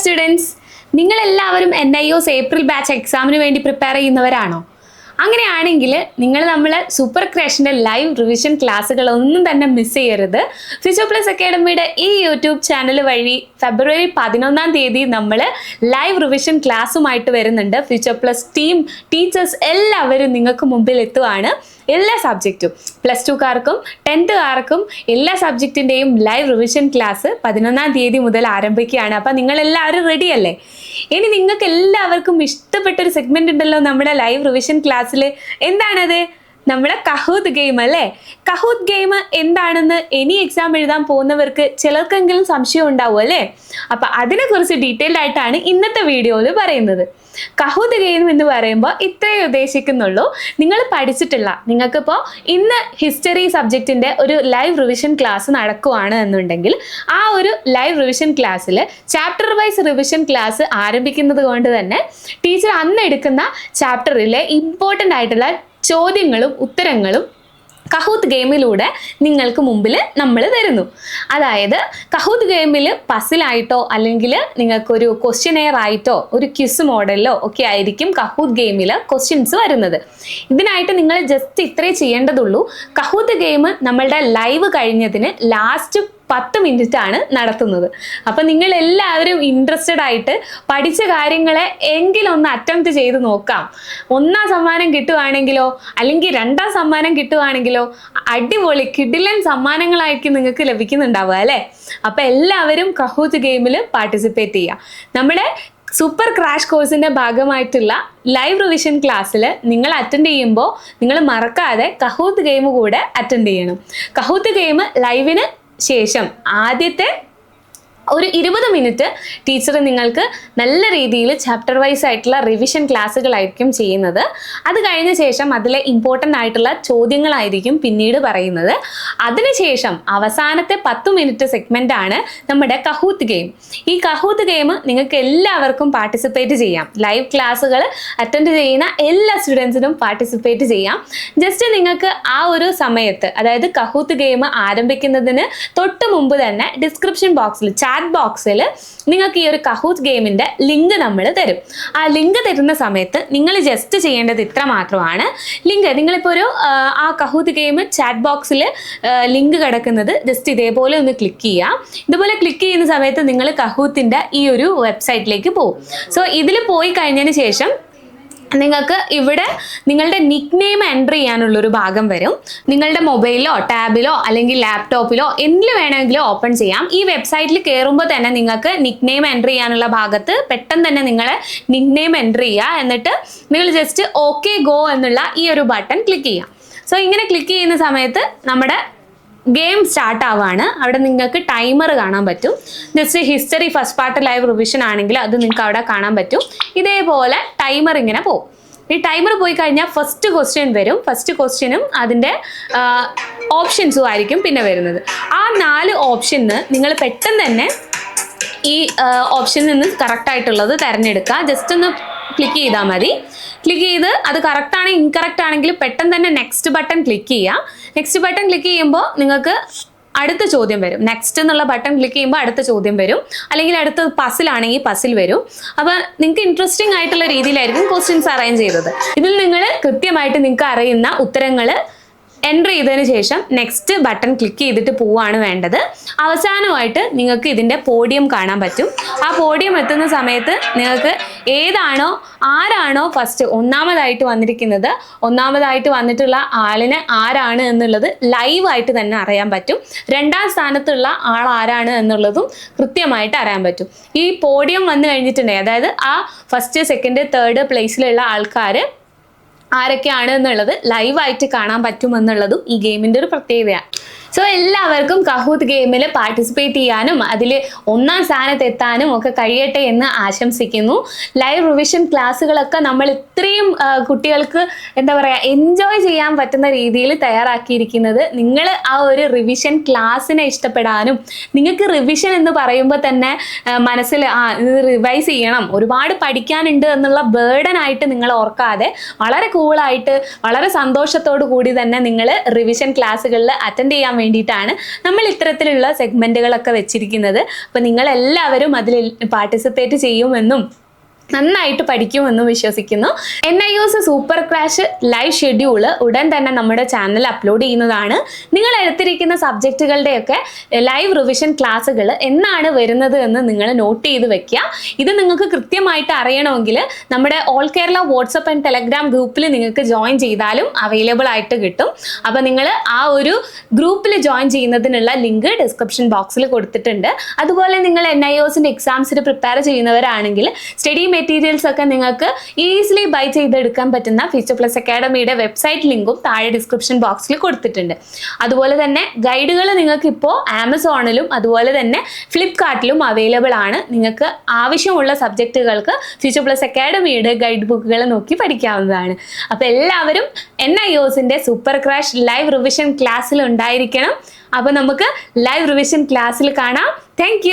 Students നിങ്ങളെല്ലാവരും N I OS April batch എക്സാമിന് വേണ്ടി പ്രിപ്പയർ ചെയ്യുന്നവരാണോ? അങ്ങനെയാണെങ്കിൽ നിങ്ങൾ നമ്മൾ സൂപ്പർ ക്രാഷിന്റെ ലൈവ് റിവിഷൻ ക്ലാസ്സുകൾ ഒന്നും തന്നെ മിസ് ചെയ്യരുത്. ഫിസോ പ്ലസ് അക്കാഡമിയുടെ ഈ യൂട്യൂബ് ചാനൽ വഴി ഫെബ്രുവരി പതിനൊന്നാം തീയതി നമ്മൾ ലൈവ് റിവിഷൻ ക്ലാസ്സുമായിട്ട് വരുന്നുണ്ട്. ഫിസോ പ്ലസ് ടീം ടീച്ചേഴ്സ് എല്ലാവരും നിങ്ങൾക്ക് മുമ്പിൽ എത്തുവാണ് എല്ലാ സബ്ജക്റ്റും പ്ലസ് ടുക്കാർക്കും ടെൻത്തുകാർക്കും എല്ലാ സബ്ജക്റ്റിന്റെയും ലൈവ് റിവിഷൻ ക്ലാസ് പതിനൊന്നാം തീയതി മുതൽ ആരംഭിക്കുകയാണ്. അപ്പം നിങ്ങളെല്ലാവരും റെഡി അല്ലേ? ഇനി നിങ്ങൾക്ക് എല്ലാവർക്കും ഇഷ്ടപ്പെട്ടൊരു സെഗ്മെന്റ് ഉണ്ടല്ലോ നമ്മുടെ ലൈവ് റിവിഷൻ ക്ലാസ്സിൽ എന്താണത്? നമ്മുടെ കഹൂദ് ഗെയിം അല്ലേ? കഹൂദ് ഗെയിം എന്താണെന്ന് ഇനി എക്സാം എഴുതാൻ പോകുന്നവർക്ക് ചിലർക്കെങ്കിലും സംശയം ഉണ്ടാവും അല്ലേ? അപ്പൊ അതിനെക്കുറിച്ച് ഡീറ്റെയിൽഡ് ആയിട്ടാണ് ഇന്നത്തെ വീഡിയോയിൽ പറയുന്നത്. കഹൂദ് ഗെയിം എന്ന് പറയുമ്പോൾ ഇത്രയേ ഉദ്ദേശിക്കുന്നുള്ളൂ. നിങ്ങൾ പഠിച്ചിട്ടില്ല. നിങ്ങൾക്കിപ്പോൾ ഇന്ന് ഹിസ്റ്ററി സബ്ജക്റ്റിന്റെ ഒരു ലൈവ് റിവിഷൻ ക്ലാസ് നടക്കുവാണ് എന്നുണ്ടെങ്കിൽ ആ ഒരു ലൈവ് റിവിഷൻ ക്ലാസ്സിൽ ചാപ്റ്റർ വൈസ് റിവിഷൻ ക്ലാസ് ആരംഭിക്കുന്നത് കൊണ്ട് തന്നെ ടീച്ചർ അന്ന് എടുക്കുന്ന ചാപ്റ്ററിലെ ഇമ്പോർട്ടന്റ് ആയിട്ടുള്ള ചോദ്യങ്ങളും ഉത്തരങ്ങളും കഹൂത്ത് ഗെയിമിലൂടെ നിങ്ങൾക്ക് മുമ്പിൽ നമ്മൾ തരുന്നു. അതായത് കഹൂത്ത് ഗെയിമിൽ പസിലായിട്ടോ അല്ലെങ്കിൽ നിങ്ങൾക്കൊരു ക്വസ്റ്റ്യനെയർ ആയിട്ടോ ഒരു ക്യുസ് മോഡലിലോ ഒക്കെ ആയിരിക്കും കഹൂത്ത് ഗെയിമിൽ ക്വസ്റ്റ്യൻസ് വരുന്നത്. ഇതിനായിട്ട് നിങ്ങൾ ജസ്റ്റ് ഇത്രേ ചെയ്യേണ്ടതുള്ളൂ. കഹൂത്ത് ഗെയിം നമ്മളുടെ ലൈവ് കഴിഞ്ഞതിന് ലാസ്റ്റ് പത്ത് മിനിറ്റ് ആണ് നടത്തുന്നത്. അപ്പം നിങ്ങൾ എല്ലാവരും ഇൻട്രസ്റ്റഡ് ആയിട്ട് പഠിച്ച കാര്യങ്ങളെ എങ്കിലും ഒന്ന് അറ്റംപ്റ്റ് ചെയ്ത് നോക്കാം. ഒന്നാം സമ്മാനം കിട്ടുവാണെങ്കിലോ അല്ലെങ്കിൽ രണ്ടാം സമ്മാനം കിട്ടുവാണെങ്കിലോ അടിപൊളി കിഡിലൻ സമ്മാനങ്ങളായിരിക്കും നിങ്ങൾക്ക് ലഭിക്കുന്നുണ്ടാവുക അല്ലേ? അപ്പം എല്ലാവരും കഹൂത്ത് ഗെയിമിൽ പാർട്ടിസിപ്പേറ്റ് ചെയ്യുക. നമ്മുടെ സൂപ്പർ ക്രാഷ് കോഴ്സിന്റെ ഭാഗമായിട്ടുള്ള ലൈവ് റിവിഷൻ ക്ലാസ്സിൽ നിങ്ങൾ അറ്റൻഡ് ചെയ്യുമ്പോൾ നിങ്ങൾ മറക്കാതെ കഹൂത്ത് ഗെയിം കൂടെ അറ്റൻഡ് ചെയ്യണം. കഹൂത്ത് ഗെയിം ലൈവിന് ശേഷം ആദ്യത്തെ ഒരു ഇരുപത് മിനിറ്റ് ടീച്ചർ നിങ്ങൾക്ക് നല്ല രീതിയിൽ ചാപ്റ്റർ വൈസ് ആയിട്ടുള്ള റിവിഷൻ ക്ലാസ്സുകളായിരിക്കും ചെയ്യുന്നത്. അത് കഴിഞ്ഞ ശേഷം അതിലെ ഇമ്പോർട്ടന്റ് ആയിട്ടുള്ള ചോദ്യങ്ങളായിരിക്കും പിന്നീട് പറയുന്നത്. അതിനുശേഷം അവസാനത്തെ പത്ത് മിനിറ്റ് സെഗ്മെന്റ് ആണ് നമ്മുടെ കഹൂത്ത് ഗെയിം ഈ കഹൂത്ത് ഗെയിം നിങ്ങൾക്ക് എല്ലാവർക്കും പാർട്ടിസിപ്പേറ്റ് ചെയ്യാം. ലൈവ് ക്ലാസ്സുകൾ അറ്റൻഡ് ചെയ്യുന്ന എല്ലാ സ്റ്റുഡൻസിനും പാർട്ടിസിപ്പേറ്റ് ചെയ്യാം. ജസ്റ്റ് നിങ്ങൾക്ക് ആ ഒരു സമയത്ത് അതായത് കഹൂത്ത് ഗെയിം ആരംഭിക്കുന്നതിന് തൊട്ട് മുമ്പ് തന്നെ ഡിസ്ക്രിപ്ഷൻ ബോക്സിൽ ചാറ്റ് ബോക്സിൽ നിങ്ങൾക്ക് ഈ ഒരു കഹൂത്ത് ഗെയിമിന്റെ ലിങ്ക് നമ്മൾ തരും. ആ ലിങ്ക് തരുന്ന സമയത്ത് നിങ്ങൾ ജസ്റ്റ് ചെയ്യേണ്ടത് ഇത്ര മാത്രമാണ്. ലിങ്ക് നിങ്ങളിപ്പോൾ ഒരു ആ, കഹൂത്ത് ഗെയിം ചാറ്റ് ബോക്സിൽ ലിങ്ക് കിടക്കുന്നത് ജസ്റ്റ് ഇതേപോലെ ഒന്ന് ക്ലിക്ക് ചെയ്യാം. ഇതുപോലെ ക്ലിക്ക് ചെയ്യുന്ന സമയത്ത് നിങ്ങൾ കഹൂത്തിന്റെ ഈ ഒരു വെബ്സൈറ്റിലേക്ക് പോകും. സോ ഇതിൽ പോയി കഴിഞ്ഞതിന് ശേഷം നിങ്ങൾക്ക് ഇവിടെ നിങ്ങളുടെ നിക് നെയിം എന്റർ ചെയ്യാനുള്ളൊരു ഭാഗം വരും. നിങ്ങളുടെ മൊബൈലിലോ ടാബിലോ അല്ലെങ്കിൽ ലാപ്ടോപ്പിലോ എന്തിൽ വേണമെങ്കിലും ഓപ്പൺ ചെയ്യാം. ഈ വെബ്സൈറ്റിൽ കയറുമ്പോൾ തന്നെ നിങ്ങൾക്ക് നിക് നെയിം എന്റർ ചെയ്യാനുള്ള ഭാഗത്ത് പെട്ടെന്ന് തന്നെ നിങ്ങളെ നിക് നെയിം എന്റർ ചെയ്യുക എന്നിട്ട് നിങ്ങൾ ജസ്റ്റ് ഓക്കെ ഗോ എന്നുള്ള ഈ ഒരു ബട്ടൺ ക്ലിക്ക് ചെയ്യാം. സോ ഇങ്ങനെ ക്ലിക്ക് ചെയ്യുന്ന സമയത്ത് നമ്മുടെ ഗെയിം സ്റ്റാർട്ട് ആവാണ്. അവിടെ നിങ്ങൾക്ക് ടൈമർ കാണാൻ പറ്റും. Just history first part live revision ആണെങ്കിൽ അത് നിങ്ങൾക്ക് അവിടെ കാണാൻ പറ്റും. ഇതേപോലെ ടൈമർ ഇങ്ങനെ പോകും ഈ ടൈമർ പോയി കഴിഞ്ഞാൽ ഫസ്റ്റ് ക്വസ്റ്റ്യൻ വരും. ഫസ്റ്റ് ക്വസ്റ്റ്യനും അതിന്റെ ഓപ്ഷൻസും ആയിരിക്കും പിന്നെ വരുന്നത്. ആ നാല് ഓപ്ഷന് നിങ്ങൾ പെട്ടെന്ന് തന്നെ ഈ ഓപ്ഷനിൽ നിന്ന് കറക്റ്റായിട്ടുള്ളത് തിരഞ്ഞെടുക്കുക. ജസ്റ്റ് ഒന്ന് ക്ലിക്ക് ചെയ്താൽ മതി. ക്ലിക്ക് ചെയ്ത് അത് കറക്റ്റ് ആണെങ്കിൽ ഇൻകറക്റ്റ് ആണെങ്കിൽ പെട്ടെന്ന് തന്നെ നെക്സ്റ്റ് ബട്ടൺ ക്ലിക്ക് ചെയ്യുക നെക്സ്റ്റ് ബട്ടൺ ക്ലിക്ക് ചെയ്യുമ്പോൾ നിങ്ങൾക്ക് അടുത്ത ചോദ്യം വരും. നെക്സ്റ്റ് എന്നുള്ള ബട്ടൺ ക്ലിക്ക് ചെയ്യുമ്പോൾ അടുത്ത ചോദ്യം വരും. അല്ലെങ്കിൽ അടുത്ത പസിലാണെങ്കിൽ പസിൽ വരും. അപ്പോൾ നിങ്ങൾക്ക് ഇൻട്രസ്റ്റിംഗ് ആയിട്ടുള്ള രീതിയിലായിരിക്കും ക്വസ്റ്റ്യൻസ് അറേഞ്ച് ചെയ്തത്. ഇതിൽ നിങ്ങൾ കൃത്യമായിട്ട് നിങ്ങൾക്ക് അറിയുന്ന ഉത്തരങ്ങൾ എന്റർ ചെയ്തതിന് ശേഷം നെക്സ്റ്റ് ബട്ടൺ ക്ലിക്ക് ചെയ്തിട്ട് പോവുകയാണ് വേണ്ടത്. അവസാനമായിട്ട് നിങ്ങൾക്ക് ഇതിന്റെ പോഡിയം കാണാൻ പറ്റും. ആ പോഡിയം എത്തുന്ന സമയത്ത് നിങ്ങൾക്ക് ഏതാണോ ആരാണോ ഫസ്റ്റ് ഒന്നാമതായിട്ട് വന്നിരിക്കുന്നത് ഒന്നാമതായിട്ട് വന്നിട്ടുള്ള ആളിനെ ആരാണ് എന്നുള്ളത് ലൈവായിട്ട് തന്നെ അറിയാൻ പറ്റും. രണ്ടാം സ്ഥാനത്തുള്ള ആൾ ആരാണ് എന്നുള്ളതും കൃത്യമായിട്ട് അറിയാൻ പറ്റും. ഈ പോഡിയം വന്നു കഴിഞ്ഞിട്ടുണ്ടെങ്കിൽ അതായത് ആ ഫസ്റ്റ് സെക്കൻഡ് തേർഡ് പ്ലേസിലുള്ള ആൾക്കാർ ആരൊക്കെയാണ് എന്നുള്ളത് ലൈവായിട്ട് കാണാൻ പറ്റുമെന്നുള്ളതും ഈ ഗെയിമിന്റെ ഒരു പ്രത്യേകതയാണ്. സോ എല്ലാവർക്കും കഹൂത്ത് ഗെയിമിൽ പാർട്ടിസിപ്പേറ്റ് ചെയ്യാനും അതിൽ ഒന്നാം സ്ഥാനത്ത് എത്താനും ഒക്കെ കഴിയട്ടെ എന്ന് ആശംസിക്കുന്നു. ലൈവ് റിവിഷൻ ക്ലാസ്സുകളൊക്കെ നമ്മൾ ഇത്രയും കുട്ടികൾക്ക് എന്താ പറയുക എൻജോയ് ചെയ്യാൻ പറ്റുന്ന രീതിയിൽ തയ്യാറാക്കിയിരിക്കുന്നത്. നിങ്ങൾ ആ ഒരു റിവിഷൻ ക്ലാസ്സിനെ ഇഷ്ടപ്പെടാനും നിങ്ങൾക്ക് റിവിഷൻ എന്ന് പറയുമ്പോൾ തന്നെ മനസ്സിൽ ആ ഇത് റിവൈസ് ചെയ്യണം. ഒരുപാട് പഠിക്കാനുണ്ട് എന്നുള്ള ബേർഡൻ ആയിട്ട് നിങ്ങൾ ഓർക്കാതെ വളരെ കൂളായിട്ട് വളരെ സന്തോഷത്തോടു കൂടി തന്നെ നിങ്ങൾ റിവിഷൻ ക്ലാസ്സുകളിൽ അറ്റൻഡ് ചെയ്യാൻ വേണ്ടിയിട്ടാണ് നമ്മൾ ഇത്തരത്തിലുള്ള സെഗ്മെന്റുകളൊക്കെ വെച്ചിരിക്കുന്നത്. അപ്പോൾ നിങ്ങളെല്ലാവരും അതിൽ പാർട്ടിസിപ്പേറ്റ് ചെയ്യുമെന്നും നന്നായിട്ട് പഠിക്കുമെന്ന് വിശ്വസിക്കുന്നു. N I OS super crash live schedule ഉടൻ തന്നെ നമ്മുടെ ചാനൽ അപ്ലോഡ് ചെയ്യുന്നതാണ്. നിങ്ങൾ എടുത്തിരിക്കുന്ന സബ്ജക്റ്റുകളുടെയൊക്കെ ലൈവ് റിവിഷൻ ക്ലാസ്സുകൾ എന്നാണ് വരുന്നത് എന്ന് നിങ്ങൾ നോട്ട് ചെയ്ത് വെക്കുക. ഇത് നിങ്ങൾക്ക് കൃത്യമായിട്ട് അറിയണമെങ്കിൽ നമ്മുടെ all Kerala WhatsApp and Telegram ഗ്രൂപ്പിൽ നിങ്ങൾക്ക് ജോയിൻ ചെയ്താലും അവൈലബിൾ ആയിട്ട് കിട്ടും. അപ്പോൾ നിങ്ങൾ ആ ഒരു ഗ്രൂപ്പിൽ ജോയിൻ ചെയ്യുന്നതിനുള്ള ലിങ്ക് ഡിസ്ക്രിപ്ഷൻ ബോക്സിൽ കൊടുത്തിട്ടുണ്ട്. അതുപോലെ നിങ്ങൾ എൻ ഐ ഒസിന്റെ എക്സാംസിന് പ്രിപ്പയർ ചെയ്യുന്നവരാണെങ്കിൽ സ്റ്റഡി മെറ്റീരിയൽസ് ഒക്കെ നിങ്ങൾക്ക് ഈസിലി ബൈ ചെയ്തെടുക്കാൻ പറ്റുന്ന ഫീച്ചർ പ്ലസ് അക്കാഡമിയുടെ വെബ്സൈറ്റ് ലിങ്കും താഴെ ഡിസ്ക്രിപ്ഷൻ ബോക്സിൽ കൊടുത്തിട്ടുണ്ട്. അതുപോലെ തന്നെ ഗൈഡുകൾ നിങ്ങൾക്ക് ഇപ്പോൾ ആമസോണിലും അതുപോലെ തന്നെ ഫ്ലിപ്കാർട്ടിലും അവൈലബിൾ ആണ്. നിങ്ങൾക്ക് ആവശ്യമുള്ള സബ്ജക്റ്റുകൾക്ക് ഫ്യൂച്ചർ പ്ലസ് അക്കാഡമിയുടെ ഗൈഡ് ബുക്കുകൾ നോക്കി പഠിക്കാവുന്നതാണ്. അപ്പോൾ എല്ലാവരും എൻ ഐ ഒസിന്റെ സൂപ്പർ ക്രാഷ് ലൈവ് റിവിഷൻ ക്ലാസ്സിൽ ഉണ്ടായിരിക്കണം. അപ്പോൾ നമുക്ക് ലൈവ് റിവിഷൻ ക്ലാസ്സിൽ കാണാം. താങ്ക്